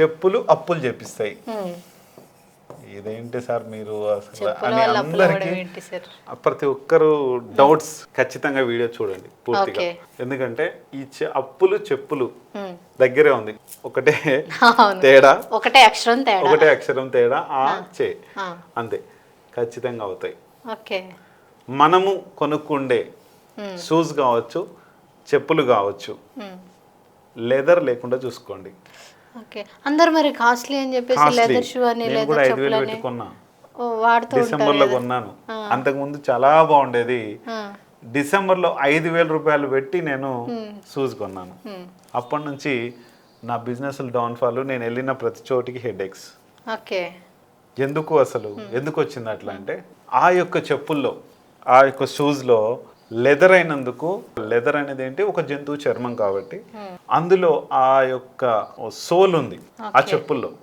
చెప్పులు అప్పులు చేపిస్తాయి. ఇదేంటి సార్ మీరు అసలు అని అందరికీ ప్రతి ఒక్కరు డౌట్స్ ఖచ్చితంగా వీడియో చూడండి పూర్తిగా. ఎందుకంటే ఈ అప్పులు చెప్పులు. దగ్గరే ఉంది. ఒకటే తేడా. ఒకటే అక్షరం తేడా. ఒకటే అక్షరం తేడా. ఆ చే. అంతే. ఖచ్చితంగా అవుతాయి. మనము కొనుక్కుండే. షూస్ కావచ్చు చెప్పులు కావచ్చు. లెదర్ లేకుండా చూసుకోండి. ఓకే. అందరు మరి కాస్ట్లీ అని చెప్పేసి లెదర్ షూ అని లెదర్ కూడా ఐదు వేలు చెప్పులు అని వాడుతూ డిసెంబర్లో. కొన్నాను. అంతకుముందు చాలా బాగుండేది. డిసెంబర్లో ఐదు వేల రూపాయలు పెట్టి నేను షూస్ కొన్నాను. అప్పటి నుంచి నా బిజినెస్ డౌన్ఫాల్ నేను వెళ్ళిన ప్రతి చోటికి హెడ్ ఎక్స్ ఓకే. ఎందుకు అసలు? ఎందుకు వచ్చింది అట్లా అంటే ఆ యొక్క చెప్పుల్లో ఆ యొక్క షూస్లో లెదర్ అయినందుకు లెదర్ అనేది ఏంటి? ఒక జంతువు చర్మం కాబట్టి అందులో ఆ యొక్క సోల్ ఉంది ఆ చెప్పుల్లో.